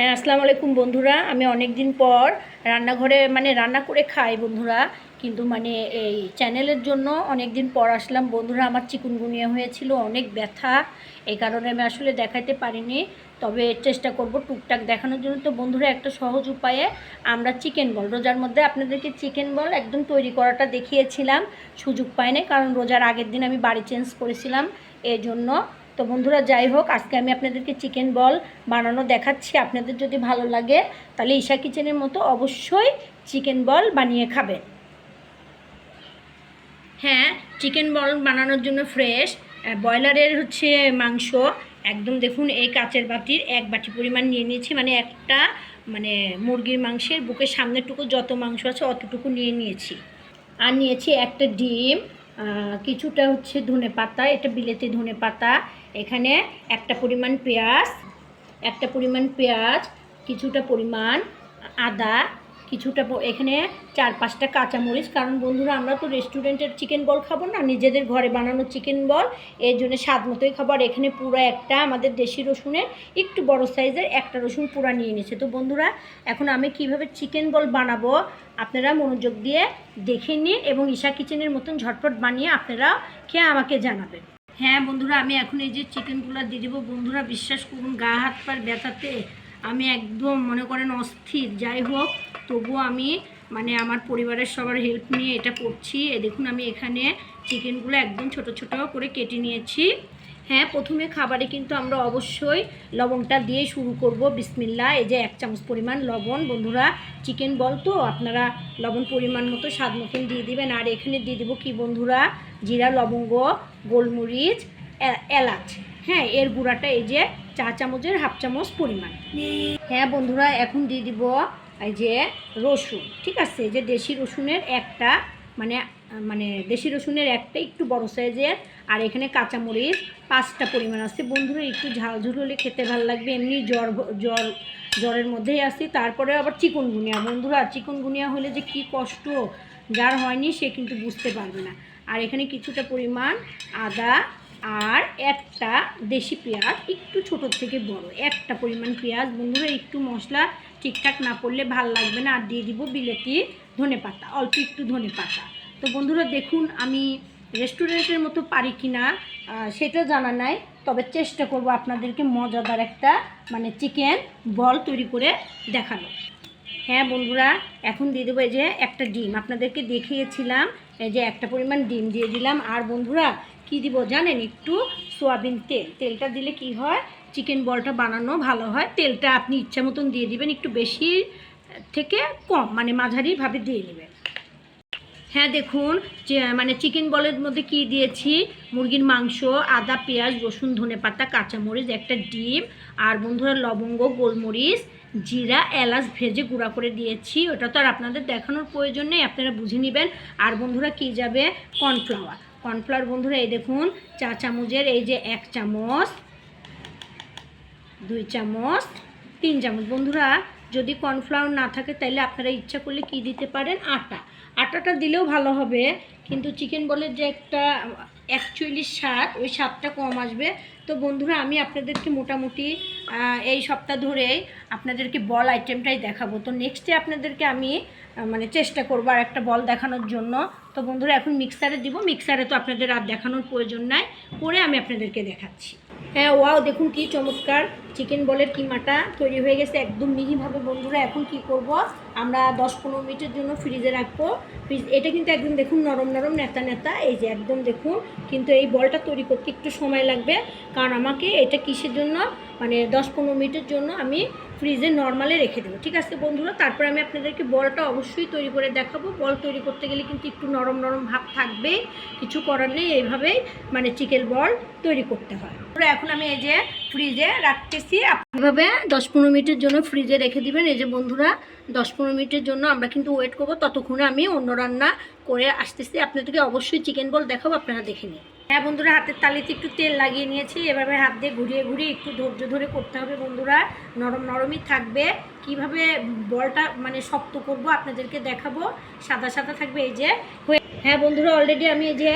হ্যাঁ আসসালামু আলাইকুম বন্ধুরা। আমি অনেক দিন পর রান্নাঘরে মানে রান্না করে খাই বন্ধুরা। কিন্তু মানে এই চ্যানেলের জন্য অনেক দিন পর আসলাম। বন্ধুরা, আমার চিকুনগুনিয়া হয়েছিল, অনেক ব্যথা। এই কারণে আমি আসলে দেখাতে পারিনি। তবে চেষ্টা করব টুকটাক দেখানোর জন্য। তো বন্ধুরা, একটা সহজ উপায়ে আমরা চিকেন বল। রোজার মধ্যে আপনাদেরকে চিকেন বল একদম তৈরি করাটা দেখিয়েছিলাম। সুযোগ পাইনি, কারণ রোজার আগের দিন আমি বাড়ি চেঞ্জ করেছিলাম। এই জন্য তো বন্ধুরা, যাই হোক, আজকে আমি আপনাদেরকে চিকেন বল বানানো দেখাচ্ছি। আপনাদের যদি ভালো লাগে, তাহলে ঈশা কিচেনের মতো অবশ্যই চিকেন বল বানিয়ে খাবেন হ্যাঁ চিকেন বল বানানোর জন্য ফ্রেশ ব্রয়লারের হচ্ছে মাংস। একদম দেখুন, এই কাচের বাটির এক বাটি পরিমাণ নিয়ে নিয়েছি। মানে একটা মানে মুরগির মাংসের বুকের সামনেরটুকু যত মাংস আছে, অতটুকু নিয়ে নিয়েছি। আর নিয়েছি একটা ডিম কিছুটা হচ্ছে ধনে পাতা এটা বিলেতি ধনে পাতা এখানে একটা পরিমাণ পেঁয়াজ, একটা পরিমাণ পেঁয়াজ, কিছুটা পরিমাণ আদা, কিছুটা এখানে চার পাঁচটা কাঁচামরিচ। কারণ বন্ধুরা, আমরা তো রেস্টুরেন্টের চিকেন বল খাব না, নিজেদের ঘরে বানানো চিকেন বল। এর জন্য স্বাদ মতোই খাবার এখানে পুরো একটা আমাদের দেশি রসুনের একটু বড় সাইজের একটা রসুন পুরা নিয়ে নিয়েছে। তো বন্ধুরা, এখন আমি কীভাবে চিকেন বল বানাবো আপনারা মনোযোগ দিয়ে দেখে নিন এবং ঈশা কিচেনের মতন ঝটপট বানিয়ে আপনারা খেয়ে আমাকে জানাবেন। হ্যাঁ বন্ধুরা, আমি এখন এই যে চিকেনগুলো দিয়ে দেবো। বন্ধুরা, বিশ্বাস করুন, গা হাত পার ব্যথাতে আমি একদম মনে করেন অস্থির। যাই হোক, তবুও আমি মানে আমার পরিবারের সবার হেল্প নিয়ে এটা করছি। দেখুন, আমি এখানে চিকেনগুলো একদম ছোট ছোট করে কেটে নিয়েছি। হ্যাঁ প্রথমে খাবারে কিন্তু আমরা অবশ্যই লবণটা দিয়ে শুরু করব। বিসমিল্লা, এই যে এক চামচ পরিমাণ লবণ। বন্ধুরা, চিকেন বল তো, আপনারা লবণ পরিমাণ মতো, স্বাদ মতন দিয়ে দিবেন। আর এখানে দিয়ে দেবো কি বন্ধুরা, জিরা, লবঙ্গ, গোলমরিচ এলাচ। হ্যাঁ এর গুঁড়াটা এই যে চা চামচের হাফ চামচ পরিমাণ। হ্যাঁ বন্ধুরা, এখন দিয়ে দিব এই যে রসুন। ঠিক আছে যে দেশি রসুনের একটা মানে মানে দেশি রসুনের একটা একটু বড় সাইজের, আর এখানে কাঁচামরিচ পাঁচটা পরিমাণ আছে। বন্ধুরা, একটু ঝাল ঝুল হলে খেতে ভালো লাগবে, এমনি জ্বর জ্বর, জ্বরের মধ্যেই আসি তারপরে আবার চিকনগুনিয়া বন্ধুরা চিকনগুনিয়া হলে যে কি কষ্ট, যার হয়নি সে কিন্তু বুঝতে পারবে না। আর এখানে কিছুটা পরিমাণ আদা আর একটা দেশি পেঁয়াজ, একটু ছোটোর থেকে বড়, একটা পরিমাণ পেঁয়াজ। বন্ধুরা, একটু মশলা ঠিকঠাক না পড়লে ভালো লাগবে না। আর দিয়ে দিব বিলেতি ধনে পাতা অল্প একটু ধনে পাতা তো বন্ধুরা দেখুন, আমি রেস্টুরেন্টের মতো পারি কি না সেটা জানা নাই। তবে চেষ্টা করব আপনাদেরকে মজাদার একটা মানে চিকেন বল তৈরি করে দেখানো। হ্যাঁ বন্ধুরা, এখন দিয়ে দেবো এই যে একটা ডিম। আপনাদেরকে দেখিয়েছিলাম, এই যে একটা পরিমাণ ডিম দিয়ে দিলাম। আর বন্ধুরা, কি দিব জানেন একটু? সোয়াবিন তেল। তেলটা দিলে কি হয়? চিকেন বলটা বানানো ভালো হয়। তেলটা আপনি ইচ্ছা মতন দিয়ে দিবেন, একটু বেশি থেকে কম মানে মাঝারিভাবে দিয়ে নেবেন। হ্যাঁ দেখুন মানে চিকেন বলের মধ্যে কি দিয়েছি? মুরগির মাংস, আদা, পেঁয়াজ, রসুন, ধনে পাতা, কাঁচামরিচ, একটা ডিম, আর বন্ধুরা লবঙ্গ, গোলমরিচ, জিরা, এলাচ ভেজে গুঁড়া করে দিয়েছি। ওটা তো আর আপনাদের দেখানোর প্রয়োজন নেই, আপনারা বুঝে নেবেন। আর বন্ধুরা কি যাবে? কর্নফ্লাওয়ার। কর্নফ্লাওয়ার বন্ধুরা, এই দেখুন, চা চামচের এই যে এক চামচ, দুই চামচ, তিন চামচ। বন্ধুরা, যদি কর্নফ্লাওয়ার না থাকে তাহলে আপনারা ইচ্ছা করলে কি দিতে পারেন? আটা। আটাটা দিলেও ভালো হবে, কিন্তু চিকেন বলের যে একটা অ্যাকচুয়ালি স্বাদ, ওই স্বাদটা কম আসবে। তো বন্ধুরা, আমি আপনাদেরকে মোটামুটি এই সপ্তাহ ধরেই আপনাদেরকে বল আইটেমটাই দেখাবো। তো নেক্সটে আপনাদেরকে আমি মানে চেষ্টা করব আর একটা বল দেখানোর জন্য। তো বন্ধুরা, এখন মিক্সারে দিব। মিক্সারে তো আপনাদের আর দেখানোর প্রয়োজন নাই। করে আমি আপনাদেরকে দেখাচ্ছি। হ্যাঁ ওয়াও দেখুন কি চমৎকার। চিকেন বলের কিমাটা তৈরি হয়ে গেছে একদম মিহিভাবে। বন্ধুরা, এখন কি করব? আমরা দশ পনেরো মিনিটের জন্য ফ্রিজে রাখব। ফ্রিজ এটা কিন্তু একদম দেখুন নরম নরম নেতা নেতা এই যে একদম দেখুন। কিন্তু এই বলটা তৈরি করতে একটু সময় লাগবে। কারণ আমাকে এটা কিসের জন্য? মানে দশ পনেরো মিনিটের জন্য আমি ফ্রিজে নর্মালে রেখে দেবো। ঠিক আছে বন্ধুরা? তারপরে আমি আপনাদেরকে বলটা অবশ্যই তৈরি করে দেখাবো। বল তৈরি করতে গেলে কিন্তু একটু নরম নরম ভাব থাকবে। কিছু করার নেই, এইভাবেই মানে চিকেন বল তৈরি করতে হয়। এখন আমি এই যে ফ্রিজে রাখতেছি এইভাবে দশ পনেরো মিনিটের জন্য ফ্রিজে রেখে দিবেন। এই যে বন্ধুরা, দশ পনেরো মিনিটের জন্য আমরা কিন্তু ওয়েট করব। ততক্ষণে আমি অন্য রান্না করে আসতেছি। আপনাদেরকে অবশ্যই চিকেন বল দেখাবো, আপনারা দেখে নিন। হ্যাঁ বন্ধুরা, হাতের তালিতে একটু তেল লাগিয়ে নিয়েছি। এভাবে হাত দিয়ে ঘুরিয়ে ঘুরিয়ে একটু ধৈর্য ধরে করতে হবে বন্ধুরা। নরম নরমই থাকবে। কীভাবে বলটা মানে শক্ত করব আপনাদেরকে দেখাবো। সাদা সাদা থাকবে এই যে। হয়ে হ্যাঁ বন্ধুরা অলরেডি আমি এই যে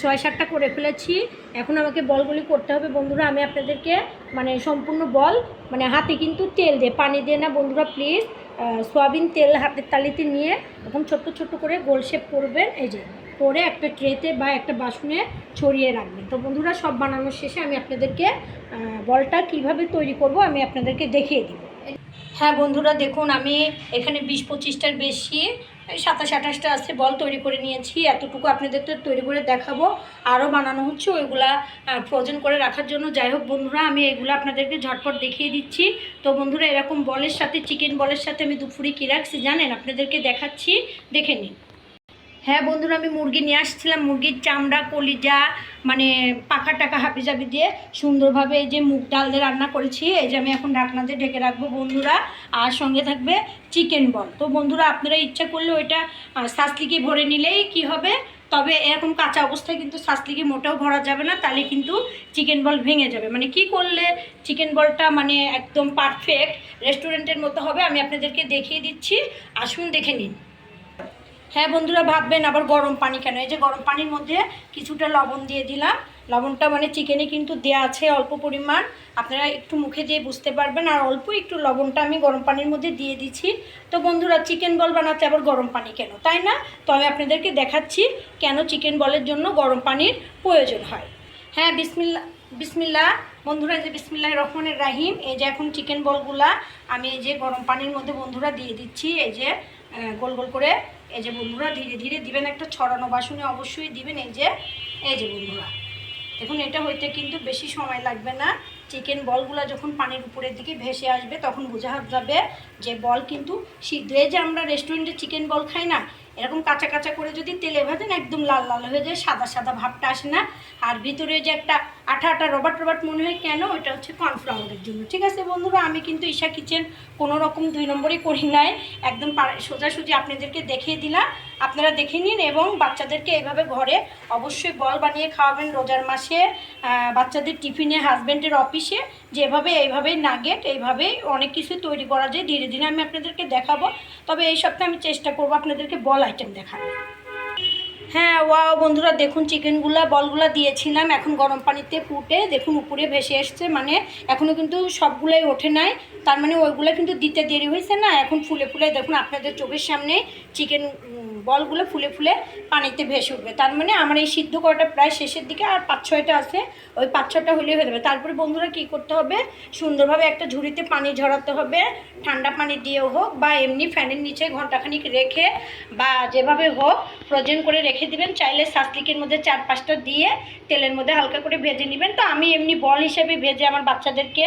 ছয় সাতটা করে ফেলেছি। এখন আমাকে বলগুলি করতে হবে। বন্ধুরা, আমি আপনাদেরকে মানে সম্পূর্ণ বল মানে হাতে কিন্তু তেল দিয়ে, পানি দিয়ে না বন্ধুরা প্লিজ সয়াবিন তেল হাতের তালিতে নিয়ে এখন ছোট্ট ছোট্ট করে গোল শেপ করবেন। এই যে, করে একটা ট্রেতে বা একটা বাসনে ছড়িয়ে রাখবেন। তো বন্ধুরা, সব বানানোর শেষে আমি আপনাদেরকে বলটা কীভাবে তৈরি করব আমি আপনাদেরকে দেখিয়ে দিব। হ্যাঁ বন্ধুরা, দেখুন, আমি এখানে বিশ পঁচিশটার বেশি সাতাশ আঠাশটা আছে, বল তৈরি করে নিয়েছি, এতটুকু আপনাদের তো তৈরি করে দেখাবো। আরও বানানো হচ্ছে, ওইগুলা ফ্রোজেন করে রাখার জন্য। যাই হোক বন্ধুরা, আমি এগুলো আপনাদেরকে ঝটপট দেখিয়ে দিচ্ছি। তো বন্ধুরা, এরকম বলের সাথে, চিকেন বলের সাথে আমি দুপুরি কী রাখছি জানেন, আপনাদেরকে দেখাচ্ছি, দেখে নিন। হ্যাঁ বন্ধুরা, আমি মুরগি নিয়ে আসছিলাম। মুরগির চামড়া, কলিজা মানে পাখা টাকা হাবি জাবি দিয়ে সুন্দরভাবে এই যে মুগ ডাল দিয়ে রান্না করেছি। এই যে আমি এখন ঢাকনা দিয়ে ঢেকে রাখব বন্ধুরা। আর সঙ্গে থাকবে চিকেন বল। তো বন্ধুরা, আপনারা ইচ্ছা করলে ওইটা শাস্তিকে ভরে নিলেই কি হবে? তবে এরকম কাঁচা অবস্থায় কিন্তু শাস্তিকে মোটেও ভরা যাবে না, তাহলে কিন্তু চিকেন বল ভেঙে যাবে। মানে কি করলে? চিকেন বলটা মানে একদম পারফেক্ট রেস্টুরেন্টের মতো হবে। আমি আপনাদেরকে দেখিয়ে দিচ্ছি। আসুন দেখে নিন। হ্যাঁ বন্ধুরা, ভাববেন আবার গরম পানি কেন? এই যে গরম পানির মধ্যে কিছুটা লবণ দিয়ে দিলাম। লবণটা মানে চিকেনে কিন্তু দেওয়া আছে অল্প পরিমাণ। আপনারা একটু মুখে দিয়ে বুঝতে পারবেন। আর অল্প একটু লবণটা আমি গরম পানির মধ্যে দিয়ে দিচ্ছি। তো বন্ধুরা, চিকেন বল বানাতে আবার গরম পানি কেন? তাই না? তো আমি আপনাদেরকে দেখাচ্ছি কেন চিকেন বলের জন্য গরম পানির প্রয়োজন হয়। হ্যাঁ বিসমিল্লা বিসমিল্লা। বন্ধুরা যে বিসমিল্লাহ রহমানের রাহিম, এই যে এখন চিকেন বলগুলা আমি এই যে গরম পানির মধ্যে বন্ধুরা দিয়ে দিচ্ছি। এই যে গোল গোল করে এই যে বন্ধুরা, ধীরে ধীরে দিবেন একটা ছড়ানো বাসনে অবশ্যই দিবেন এই যে এই যে বন্ধুরা। দেখুন, এটা হইতে কিন্তু বেশি সময় লাগবে না। চিকেন বলগুলো যখন পানির উপরের দিকে ভেসে আসবে, তখন বোঝা যাবে যে বল কিন্তু সিদ্ধ। যে আমরা রেস্টুরেন্টে চিকেন বল খাই না এরকম কাঁচা কাঁচা করে যদি তেলে ভাজেন, একদম লাল লাল হয়ে যায়, সাদা সাদা ভাবটা আসে না। আর ভিতরে যে একটা আঠা আঠা রবার্ট রবার্ট মনে হয় কেন, ওইটা হচ্ছে কর্নফ্লাওয়ারের জন্য। ঠিক আছে বন্ধুরা, আমি কিন্তু ঈশা কিচেন কোনো রকম দুই নম্বরই করি নাই। একদম সোজাসুজি আপনাদেরকে দেখিয়ে দিলাম। আপনারা দেখে নিন এবং বাচ্চাদেরকে এইভাবে ঘরে অবশ্যই বল বানিয়ে খাওয়াবেন রোজার মাসে বাচ্চাদের টিফিনে হাজব্যান্ডের অফিসে, যেভাবে এইভাবেই নাগেট, এইভাবেই অনেক কিছু তৈরি করা যায়। ধীরে ধীরে আমি আপনাদেরকে দেখাবো। তবে এই সপ্তাহে আমি চেষ্টা করব আপনাদেরকে বল আইটেম দেখানো হ্যাঁ ওয়াও বন্ধুরা, দেখুন চিকেনগুলা, বলগুলা দিয়েছিলাম। এখন গরম পানিতে ফুটে, দেখুন উপরে ভেসে এসছে। মানে এখনও কিন্তু সবগুলাই ওঠে নাই। তার মানে ওইগুলো কিন্তু দিতে দেরি হয়েছে না। এখন ফুলে ফুলে দেখুন আপনাদের চোখের সামনে চিকেন বলগুলো ফুলে ফুলে পানিতে ভেসে উঠবে। তার মানে আমার এই সিদ্ধ করাটা প্রায় শেষের দিকে আর পাঁচ ছয়টা আছে, ওই পাঁচ ছয়টা হলেই হয়ে যাবে। তারপরে বন্ধুরা কী করতে হবে? সুন্দরভাবে একটা ঝুড়িতে পানি ঝরাতে হবে, ঠান্ডা পানি দিয়েও হোক বা এমনি ফ্যানের নিচে ঘন্টাখানিক রেখে বা যেভাবে হোক ফ্রোজেন করে রেখে দিবেন। চাইলে সাসলিকের মধ্যে চার পাঁচটা দিয়ে তেলের মধ্যে হালকা করে ভেজে নেবেন। তো আমি এমনি বল হিসেবে ভেজে আমার বাচ্চাদেরকে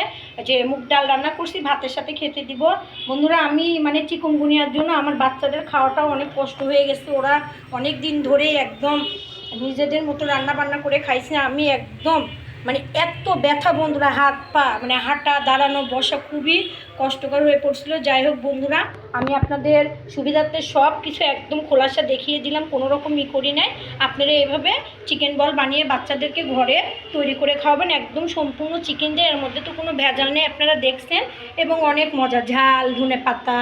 যে মুগ ডাল রান্না করছি, ভাতের সাথে খেতে দিব। বন্ধুরা, আমি মানে চিকুনগুনিয়ার জন্য আমার বাচ্চাদের খাওয়াটাও অনেক কষ্ট হয়ে গেছে। ওরা অনেক দিন ধরেই একদম নিজেদের মতো রান্না বান্না করে খাইছে। আমি একদম মানে এত ব্যথা বন্ধুরা, হাত পা মানে হাঁটা, দাঁড়ানো, বসা খুবই কষ্টকর হয়ে পড়ছিল। যাই হোক বন্ধুরা, আমি আপনাদের সুবিধার্থে সব কিছু একদম খোলাসা দেখিয়ে দিলাম, কোনো রকম ই করি নাই। আপনারা এভাবে চিকেন বল বানিয়ে বাচ্চাদেরকে ঘরে তৈরি করে খাওয়াবেন। একদম সম্পূর্ণ চিকেন দিয়ে, এর মধ্যে তো কোনো ভেজাল নেই, আপনারা দেখছেন। এবং অনেক মজা, ঝাল ধনে পাতা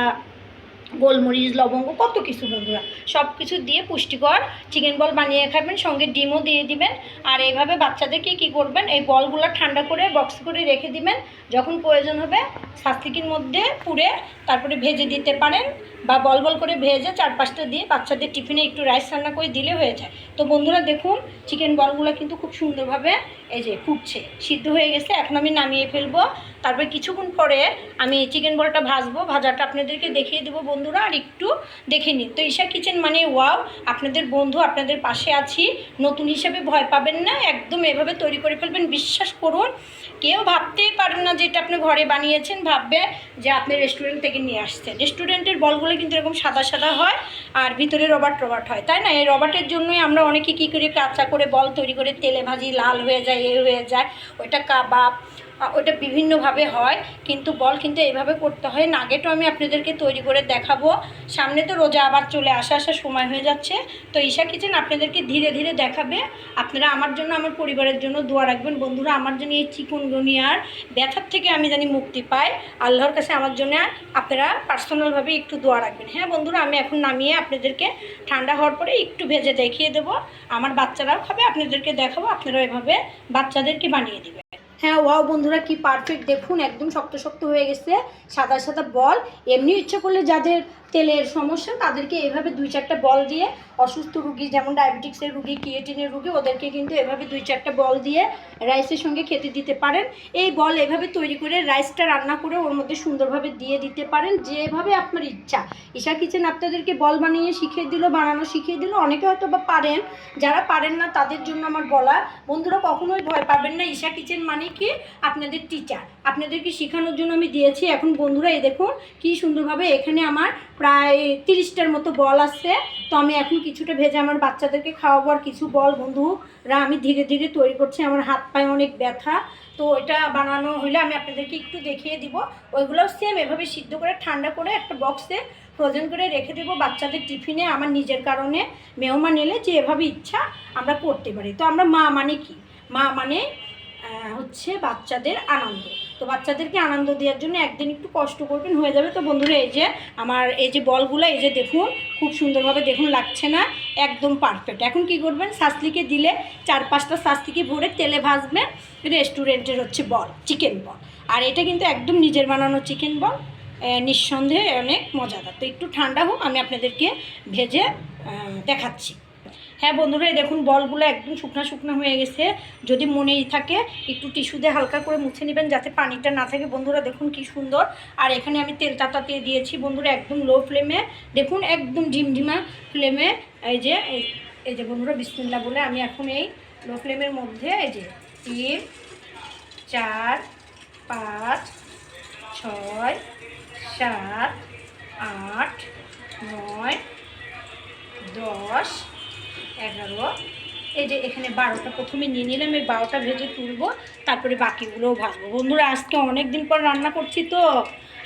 গোলমরিচ, লবঙ্গ, কত কিছু বন্ধুরা। সব কিছু দিয়ে পুষ্টিকর চিকেন বল বানিয়ে খাবেন, সঙ্গে ডিমও দিয়ে দিবেন। আর এইভাবে বাচ্চাদেরকে কি করবেন, এই বলগুলো ঠান্ডা করে বক্স করে রেখে দিবেন। যখন প্রয়োজন হবে শাস্তিকির মধ্যে পুড়ে তারপরে ভেজে দিতে পারেন বা বল বল করে ভেজে চার পাঁচটা দিয়ে বাচ্চাদের টিফিনে একটু রাইস রান্না করে দিলে হয়ে যায়। তো বন্ধুরা দেখুন চিকেন বলগুলো কিন্তু খুব সুন্দরভাবে এই যে ফুটছে, সিদ্ধ হয়ে গেছে। এখন আমি নামিয়ে ফেলব। তারপরে কিছুক্ষণ পরে আমি চিকেন বলটা ভাজবো, ভাজাটা আপনাদেরকে দেখিয়ে দেবো বন্ধুরা, আর একটু দেখে নিন। তো ঈশা কিচেন মানে ওয়াও আপনাদের বন্ধু, আপনাদের পাশে আছি। নতুন হিসেবে ভয় পাবেন না, একদম এভাবে তৈরি করে ফেলবেন, বিশ্বাস করুন। কেউ ভাবতেই পারেন না যে এটা আপনি ঘরে বানিয়েছেন, ভাববে যে আপনি রেস্টুরেন্ট থেকে নিয়ে আসছেন। রেস্টুরেন্টের বলগুলো কিন্তু এরকম সাদা সাদা হয়, আর ভিতরে রবার্ট রবার্ট হয়, তাই না? এই রবার্টের জন্যই আমরা অনেকে কী করি, কাঁচা করে বল তৈরি করে তেলে ভাজি, লাল হয়ে যায়, এ হয়ে যায়, ওইটা কাবাব ওটা বিভিন্নভাবে হয়, কিন্তু বল কিন্তু এইভাবে করতে হয়। নাগেটও আমি আপনাদেরকে তৈরি করে দেখাবো। সামনে তো রোজা আবার চলে আসা আসার সময় হয়ে যাচ্ছে। তো ঈশা কিচেন আপনাদেরকে ধীরে ধীরে দেখাবে। আপনারা আমার জন্য, আমার পরিবারের জন্য দোয়া রাখবেন। বন্ধুরা, আমার জন্য এই চিকুন চিকুনগুনিয়ার ব্যথার থেকে আমি জানি মুক্তি পাই আল্লাহর কাছে আমার জন্য আপনারা পার্সোনালভাবে একটু দোয়া রাখবেন। হ্যাঁ বন্ধুরা, আমি এখন নামিয়ে আপনাদেরকে ঠান্ডা হওয়ার পরে একটু ভেজে দেখিয়ে দেবো। আমার বাচ্চারাও খাবে, আপনাদেরকে দেখাবো। আপনারা এভাবে বাচ্চাদেরকে বানিয়ে দিবেন। হ্যাঁ ওয়াও বন্ধুরা, কি পারফেক্ট দেখুন, একদম শক্ত শক্ত হয়ে গেছে, সাদা সাদা বল এমনি ইচ্ছা করলে যাদের তেলের সমস্যা, তাদেরকে এভাবে দুই চারটা বল দিয়ে অসুস্থ রুগী, যেমন ডায়াবেটিক্সের রুগী ক্রিয়েটিনের রুগী, ওদেরকে কিন্তু এভাবে দুই চারটা বল দিয়ে রাইসের সঙ্গে খেতে দিতে পারেন। এই বল এভাবে তৈরি করে রাইসটা রান্না করে ওর মধ্যে সুন্দরভাবে দিয়ে দিতে পারেন, যেভাবে আপনার ইচ্ছা। ঈশা কিচেন আপনাদেরকে বল বানিয়ে শিখিয়ে দিল, বানানো শিখিয়ে দিল। অনেকে হয়তো বা পারেন, যারা পারেন না তাদের জন্য আমার বলা। বন্ধুরা কখনোই ভয় পাবেন না, ঈশা কিচেন মানে কি? আপনাদের টিচার আপনাদেরকে শেখানোর জন্য আমি দিয়েছি। এখন বন্ধুরা, এই দেখুন কি সুন্দরভাবে এখানে আমার প্রায় তিরিশটার মতো বল আছে তো আমি এখন কিছুটা ভেজে আমার বাচ্চাদেরকে খাওয়াবো আর কিছু বল। বন্ধুরা আমি ধীরে ধীরে তৈরি করছি। আমার হাত পায়ে অনেক ব্যথা। তো এটা বানানো হলে আমি আপনাদেরকে একটু দেখিয়ে দিব। ওইগুলো সেম এভাবে সিদ্ধ করে, ঠান্ডা করে একটা বক্সে ফ্রোজেন করে রেখে দেবো বাচ্চাদের টিফিনে, আমার নিজের কারণে। মেহমান এলে যে এভাবে ইচ্ছা আমরা করতে পারি। তো আমরা মা মানে কি? মা মানে হচ্ছে বাচ্চাদের আনন্দ। তো বাচ্চাদেরকে আনন্দ দেওয়ার জন্য একদিন একটু কষ্ট করবেন, হয়ে যাবে। তো বন্ধুরা, এই যে আমার, এই যে বলগুলো, এই যে দেখুন, খুব সুন্দরভাবে দেখুন, লাগছে না? একদম পারফেক্ট এখন কি করবেন? শাস্তিকে দিলে চার পাঁচটা শাস্তিকে ভরে তেলে ভাজবেন। রেস্টুরেন্টের হচ্ছে বল চিকেন বল। আর এটা কিন্তু একদম নিজের বানানো চিকেন বল। নিঃসন্দেহে অনেক মজাদার। তো একটু ঠান্ডা হোক, আমি আপনাদেরকে ভেজে দেখাচ্ছি। হ্যাঁ বন্ধুরা, এই দেখুন বলগুলো একদম শুকনা শুকনো হয়ে গেছে। যদি মনেই থাকে, একটু টিস্যু দিয়ে হালকা করে মুছে নেবেন যাতে পানিটা না থাকে। বন্ধুরা, দেখুন কি সুন্দর। আর এখানে আমি তেলটা তাতিয়ে দিয়েছি বন্ধুরা, একদম লো ফ্লেমে দেখুন একদম ঝিমঝিমা ফ্লেমে এই যে, এই- এই যে বন্ধুরা, বিসমিল্লা বলে আমি এখন এই লো ফ্লেমের মধ্যে এই যে তিন, চার, পাঁচ, ছয়, সাত, আট, নয়, দশ এগারো এই যে এখানে বারোটা প্রথমে নিয়ে নিলাম, এই বারোটা ভেজে তুলবো, তারপরে বাকিগুলোও ভাজবো। বন্ধুরা, আজকে অনেক দিন পর রান্না করছি তো।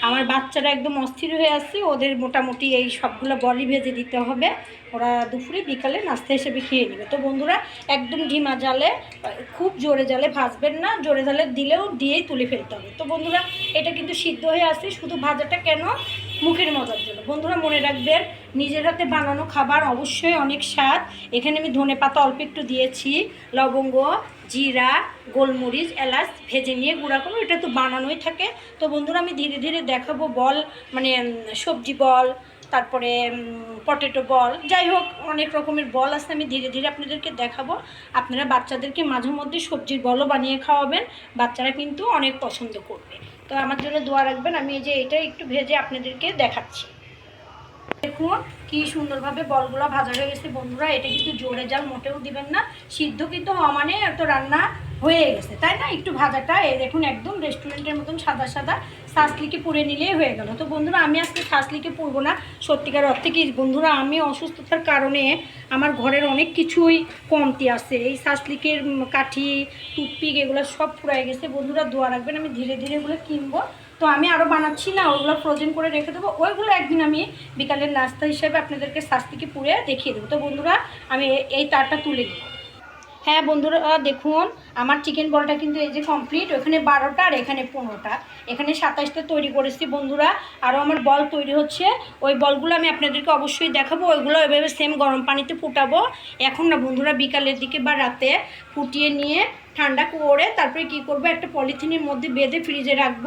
আমার বাচ্চারা একদম অস্থির হয়ে আসছে ওদের মোটামুটি এই সবগুলো বলি ভেজে দিতে হবে। ওরা দুপুরে, বিকালে নাস্তা হিসেবে খেয়ে নেবে। তো বন্ধুরা, একদম ঢিমা জালে, খুব জোরে জালে ভাজবেন না, জোরে জালে দিলেও দিয়েই তুলে ফেলতে হবে। তো বন্ধুরা, এটা কিন্তু সিদ্ধ হয়ে আসছে শুধু ভাজাটা কেন? মুখের মজার জন্য। বন্ধুরা, মনে রাখবেন, নিজের হাতে বানানো খাবার অবশ্যই অনেক স্বাদ। এখানে আমি ধনে পাতা অল্প একটু দিয়েছি, লবঙ্গ, জিরা, গোলমরিচ, এলাচ ভেজে নিয়ে গুঁড়া করব। এটা তো বানানোই থাকে। তো বন্ধুরা, আমি ধীরে ধীরে দেখাবো বল মানে সবজি বল, তারপরে পটেটো বল। যাই হোক, অনেক রকমের বল আছে, আমি ধীরে ধীরে আপনাদেরকে দেখাবো। আপনারা বাচ্চাদেরকে মাঝে মধ্যে সবজির বলও বানিয়ে খাওয়াবেন। বাচ্চারা কিন্তু অনেক পছন্দ করবে। তো আমার জন্য দোয়া রাখবেন, আমি এই যে এটা একটু ভেজে আপনাদেরকে দেখাচ্ছি। দেখুন, কি সুন্দরভাবে বলগুলো ভাজা হয়ে গেছে। বন্ধুরা, এটা কিন্তু জোরে জাল, মোটেও দিবেন না। সিদ্ধ কিন্তু হওয়া মানে এত রান্না হয়ে গেছে, তাই না? একটু ভাজাটা, এই দেখুন একদম রেস্টুরেন্টের মতন সাদা সাদা শাসলিকে পুড়ে নিলেই হয়ে গেল। তো বন্ধুরা, আমি আজকে শাসলিকে পুড়বো না, সত্যিকার অর্থে কি? বন্ধুরা, আমি অসুস্থতার কারণে আমার ঘরের অনেক কিছুই কমতি আছে। এই শাসলিকের কাঠি টুপিক এগুলো সব ফুরাই গেছে। বন্ধুরা, দোয়া রাখবেন, আমি ধীরে ধীরে এগুলো কিনবো। তো আমি আরও বানাচ্ছি না, ওগুলো ফ্রোজেন করে রেখে দেবো। ওইগুলো একদিন আমি বিকালের নাস্তা হিসেবে আপনাদেরকে শাস্তিকে পুড়ে দেখিয়ে দেবো। তো বন্ধুরা, আমি এই তারটা তুলে দেবো হ্যাঁ বন্ধুরা দেখুন, আমার চিকেন বলটা কিন্তু এই যে কমপ্লিট ওখানে বারোটা আর এখানে পনেরোটা। এখানে সাতাশটা তৈরি করেছি বন্ধুরা। আরও আমার বল তৈরি হচ্ছে। ওই বলগুলো আমি আপনাদেরকে অবশ্যই দেখাবো, ওইগুলো এভাবে সেম গরম পানিতে ফুটাবো। এখন না বন্ধুরা, বিকালের দিকে বা রাতে ফুটিয়ে নিয়ে ঠান্ডা করে তারপরে কি করব, একটা পলিথিনের মধ্যে বেঁধে ফ্রিজে রাখব।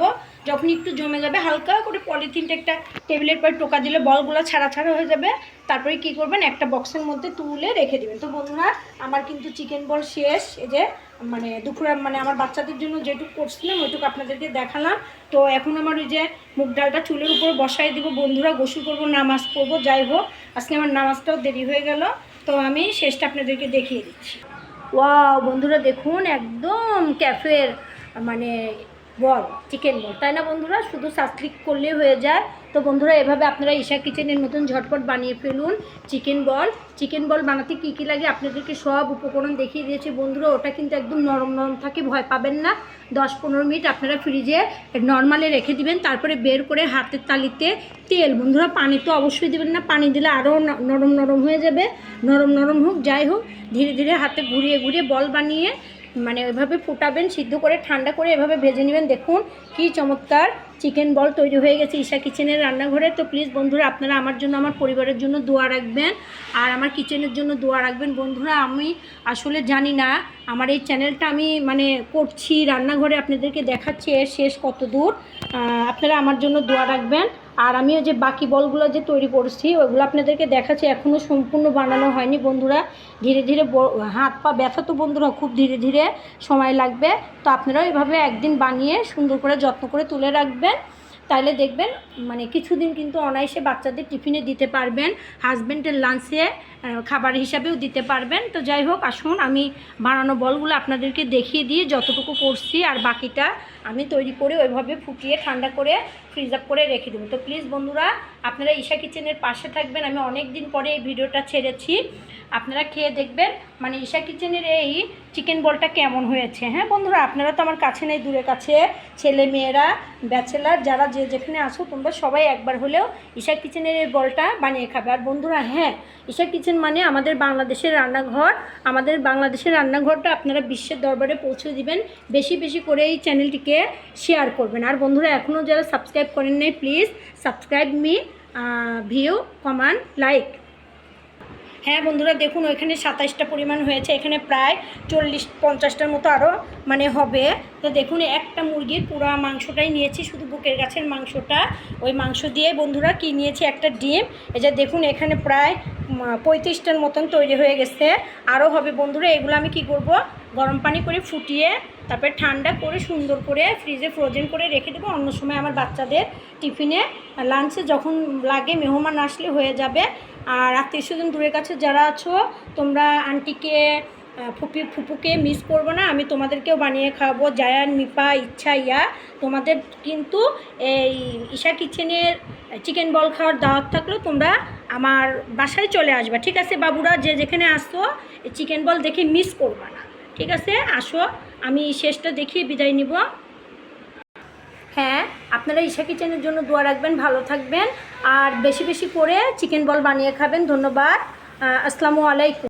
যখন একটু জমে যাবে, হালকা করে পলিথিনটা একটা টেবিলের পর টোকা দিলে বলগুলো ছাড়া ছাড়া হয়ে যাবে। তারপরে কি করবেন, একটা বক্সের মধ্যে তুলে রেখে দেবেন। তো বন্ধুরা, আমার কিন্তু চিকেন বল শেষ। এই যে মানে দুপুরে মানে আমার বাচ্চাদের জন্য যেটুকু করছিলাম ওইটুকু আপনাদেরকে দেখালাম। তো এখন আমার ওই যে মুগ ডালটা চুলের উপর বসাই দিব। বন্ধুরা, গোসল করব, নামাজ পড়ব, যাই হোক। আজকে আমার নামাজটাও দেরি হয়ে গেল। তো আমি শেষটা আপনাদেরকে দেখিয়ে দিচ্ছি। ওয়াও বন্ধুরা দেখুন একদম ক্যাফের মানে বল চিকেন বল। তাই না বন্ধুরা? শুধু সাবস্ক্রাইব করলেই হয়ে যায়। তো বন্ধুরা, এভাবে আপনারা ঈশা কিচেনের মতন ঝটপট বানিয়ে ফেলুন চিকেন বল। চিকেন বল বানাতে কী কী লাগে আপনাদেরকে সব উপকরণ দেখিয়ে দিয়েছি। বন্ধুরা, ওটা কিন্তু একদম নরম নরম থাকে, ভয় পাবেন না। দশ পনেরো মিনিট আপনারা ফ্রিজে নর্মালে রেখে দিবেন, তারপরে বের করে হাতের তালিতে তেল। বন্ধুরা, পানি তো অবশ্যই দেবেন না। পানি দিলে আরও নরম নরম হয়ে যাবে। নরম নরম হোক, যাই হোক, ধীরে ধীরে হাতে ঘুরিয়ে ঘুরিয়ে বল বানিয়ে মানে ওইভাবে ফুটাবেন সিদ্ধ করে ঠান্ডা করে এভাবে ভেজে নেবেন। দেখুন কি চমৎকার। চিকেন বল তৈরি হয়ে গেছে ঈশা কিচেনের রান্নাঘরে। তো প্লিজ বন্ধুরা, আপনারা আমার জন্য, আমার পরিবারের জন্য দোয়া রাখবেন। আর আমার কিচেনের জন্য দোয়া রাখবেন। বন্ধুরা, আমি আসলে জানি না, আমার এই চ্যানেলটা আমি মানে করছি, রান্নাঘরে আপনাদেরকে দেখাচ্ছি এর শেষ কত দূর। আপনারা আমার জন্য দোয়া রাখবেন। আর আমিও যে বাকি বলগুলো যে তৈরি করছি ওগুলো আপনাদেরকে দেখাচ্ছি এখনও সম্পূর্ণ বানানো হয়নি বন্ধুরা। ধীরে ধীরে হাত পা ব্যথা তো বন্ধুরা, খুব ধীরে ধীরে সময় লাগবে। তো আপনারাও এভাবে একদিন বানিয়ে সুন্দর করে যত্ন করে তুলে রাখবেন। তাহলে দেখবেন মানে কিছুদিন কিন্তু অনায়াসে বাচ্চাদের টিফিনে দিতে পারবেন। হাজব্যান্ডের লাঞ্চে খাবার হিসাবেও দিতে পারবেন। তো যাই হোক, আসুন, আমি বানানো বলগুলো আপনাদেরকে দেখিয়ে দিয়ে যতটুকু করছি আর বাকিটা আমি তৈরি করে ওইভাবে ফুটিয়ে, ঠান্ডা করে ফ্রিজ আপ করে রেখে দেবো। তো প্লিজ বন্ধুরা, আপনারা ঈশা কিচেনের পাশে থাকবেন। আমি অনেক দিন পরে এই ভিডিওটা ছেড়েছি। আপনারা খেয়ে দেখবেন মানে ঈশা কিচেনের এই চিকেন বলটা কেমন হয়েছে। হ্যাঁ বন্ধুরা, আপনারা তো আমার কাছে নেই, দূরে কাছে, ছেলে মেয়েরা, ব্যাচেলার, যারা যে যেখানে আসো, তোমরা সবাই একবার হলেও ঈশা কিচেনের এই বলটা বানিয়ে খাবে। আর বন্ধুরা হ্যাঁ ঈশা কিচেন মানে আমাদের বাংলাদেশের রান্নাঘর। আমাদের বাংলাদেশের রান্নাঘরটা আপনারা বিশ্বের দরবারে পৌঁছে দিবেন। বেশি বেশি করে এই চ্যানেলটিকে শেয়ার করবেন। আর বন্ধুরা এখনও যারা সাবস্ক্রাইব করেন নাই please subscribe me view comment like হ্যাঁ বন্ধুরা, দেখুন, ওইখানে সাতাইশটা পরিমাণ হয়েছে, এখানে প্রায় চল্লিশ, পঞ্চাশটার মতো আরও মানে হবে। তো দেখুন, একটা মুরগির পুরো মাংসটাই নিয়েছি, শুধু বুকের গাছের মাংসটা। ওই মাংস দিয়ে বন্ধুরা কি নিয়েছি, একটা ডিম। এই যে দেখুন, এখানে প্রায় পঁয়ত্রিশটার মতন তৈরি হয়ে গেছে। আরও হবে বন্ধুরা, এগুলো আমি কি করব, গরম পানি করে ফুটিয়ে তারপরে ঠান্ডা করে সুন্দর করে ফ্রিজে ফ্রোজেন করে রেখে দেবো। অন্য সময় আমার বাচ্চাদের টিফিনে লাঞ্চে যখন লাগে মেহমান আসলে হয়ে যাবে। আর আত্মীয় স্বজন দূরের কাছে যারা আছো, তোমরা আন্টিকে ফুপি, ফুপুকে মিস করব না। আমি তোমাদেরকেও বানিয়ে খাওয়াবো। জায়ান মিপা ইচ্ছা, ইয়া। তোমাদের কিন্তু এই ঈশা কিচেনের চিকেন বল খাওয়ার দাওয়াত থাকলেও তোমরা আমার বাসায় চলে আসবে। ঠিক আছে বাবুরা? যে যেখানে এই চিকেন বল দেখে মিস করবা না। ঠিক আছে? আসো। আমি শেষটা দেখিয়ে বিদায় নিব। হ্যাঁ আপনারা ঈশা কিচেনের জন্য দোয়া রাখবেন, ভালো থাকবেন। আর বেশি বেশি করে চিকেন বল বানিয়ে খাবেন। ধন্যবাদ। আসসালামু আলাইকুম।